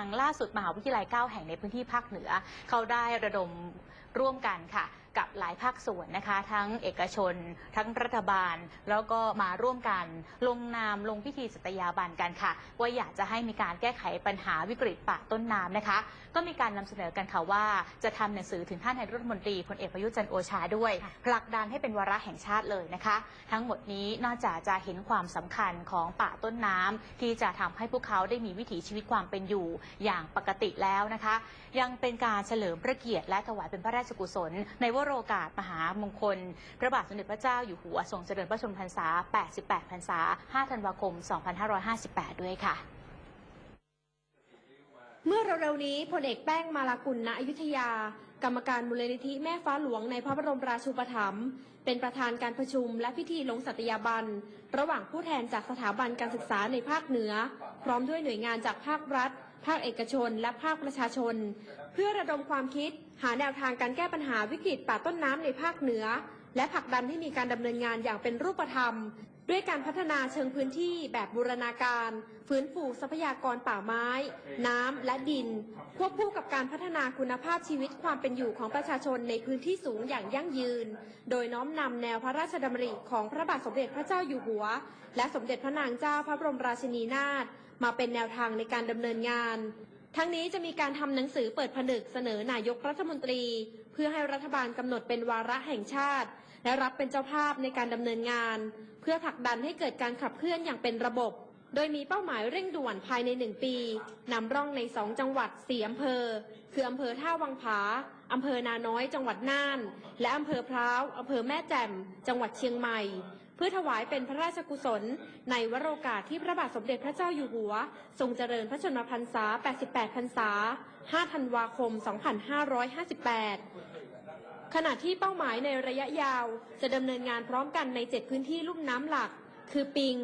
ทางล่าสุดมหาวิทยาลัย 9 แห่งในพื้นที่ภาคเหนือ เขาได้ระดมร่วมกันค่ะ กับหลายภาคส่วนนะคะ ทั้งเอกชน ทั้งรัฐบาล แล้วก็มาร่วมกัน ลงนามลงพิธีสัตยาบันกันค่ะ ว่าอยากจะให้มีการแก้ไขปัญหาวิกฤตป่าต้นน้ำนะคะ ก็มีการนำเสนอกันค่ะว่าจะทำหนังสือถึงท่านนายกรัฐมนตรีพลเอกประยุทธ์จันทร์โอชาด้วย ผลักดันให้เป็นวาระแห่งชาติเลยนะคะ ทั้งหมดนี้นอกจากจะเห็นความสำคัญของป่าต้นน้ำที่จะทำให้พวกเขาได้มีวิถีชีวิตความเป็นอยู่อย่างปกติแล้วนะคะ ยังเป็นการเฉลิมพระเกียรติและถวายเป็นพระราชกุศลในวโรกาสมหามงคล พระบาทสมเด็จพระเจ้าอยู่หัวทรงเจริญพระชนมพรรษา 88 พรรษา 5 ธันวาคม 2558 ด้วยค่ะ เมื่อเร็วๆนี้พลเอกแป้งมาลากุลณอยุธยา กรรมการมูลนิธิแม่ฟ้าหลวงในพระบรมราชูปถัมภ์เป็นประธานการประชุมและพิธีลงสัตยาบัน ระหว่างผู้แทนจากสถาบันการศึกษาในภาคเหนือ พร้อมด้วยหน่วยงานจากภาครัฐ ภาคเอกชน และภาคประชาชน เพื่อระดมความคิดหาแนวทางการแก้ปัญหาวิกฤตป่าต้นน้ำในภาคเหนือ และผลักดันให้มีการดำเนินงานอย่างเป็นรูปธรรม ด้วยการพัฒนาเชิงพื้นที่แบบบูรณาการ ฟื้นฟูทรัพยากรป่าไม้ น้ำและดิน ควบคู่กับการพัฒนาคุณภาพชีวิตความเป็นอยู่ของประชาชนในพื้นที่สูงอย่างยั่งยืน โดยน้อมนำแนวพระราชดำริของพระบาทสมเด็จพระเจ้าอยู่หัว และสมเด็จพระนางเจ้าพระบรมราชินีนาถมาเป็นแนวทางในการดำเนินงาน ทั้งนี้จะมีการทำหนังสือเปิดผนึกเสนอนายกรัฐมนตรี เพื่อให้รัฐบาลกำหนดเป็นวาระแห่งชาติ และรับเป็นเจ้าภาพในการดำเนินงาน เพื่อผลักดันให้เกิดการขับเคลื่อนอย่างเป็นระบบ โดยมีเป้าหมายเร่งด่วนภายในหนึ่งปีนำร่องในสองจังหวัดสี่อำเภอ คืออำเภอท่าวังผาอำเภอนาน้อยจังหวัดน่าน และอำเภอพร้าวอำเภอแม่แจ่ม จังหวัดเชียงใหม่ เพื่อถวายเป็นพระราชกุศล ในวโรกาสที่พระบาทสมเด็จพระเจ้าอยู่หัว ทรงเจริญพระชนมพรรษา 88 พรรษา 5 ธันวาคม 2558ขณะที่เป้าหมายในระยะยาวจะดำเนินงานพร้อมกันใน 7 พื้นที่ลุ่มน้ำหลัก คือปิง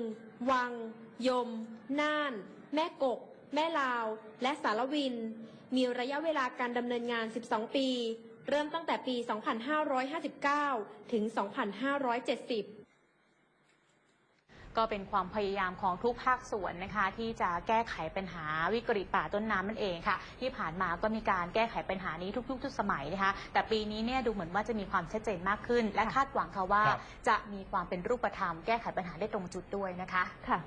วัง ยม น่าน แม่กก แม่ลาว และสารวิน มีระยะเวลาการดำเนินงาน 12 ปี เริ่มตั้งแต่ปี 2559 ถึง 2570 ก็เป็นความพยายามของทุกภาคส่วนนะคะ ที่จะแก้ไขปัญหาวิกฤตป่าต้นน้ำนั่นเองค่ะ ที่ผ่านมาก็มีการแก้ไขปัญหานี้ทุกยุคทุกสมัยนะคะ แต่ปีนี้เนี่ยดูเหมือนว่าจะมีความชัดเจนมากขึ้น และคาดหวังค่ะว่าครับจะมีความเป็นรูปธรรมแก้ไขปัญหาได้ตรงจุดด้วยนะคะค่ะ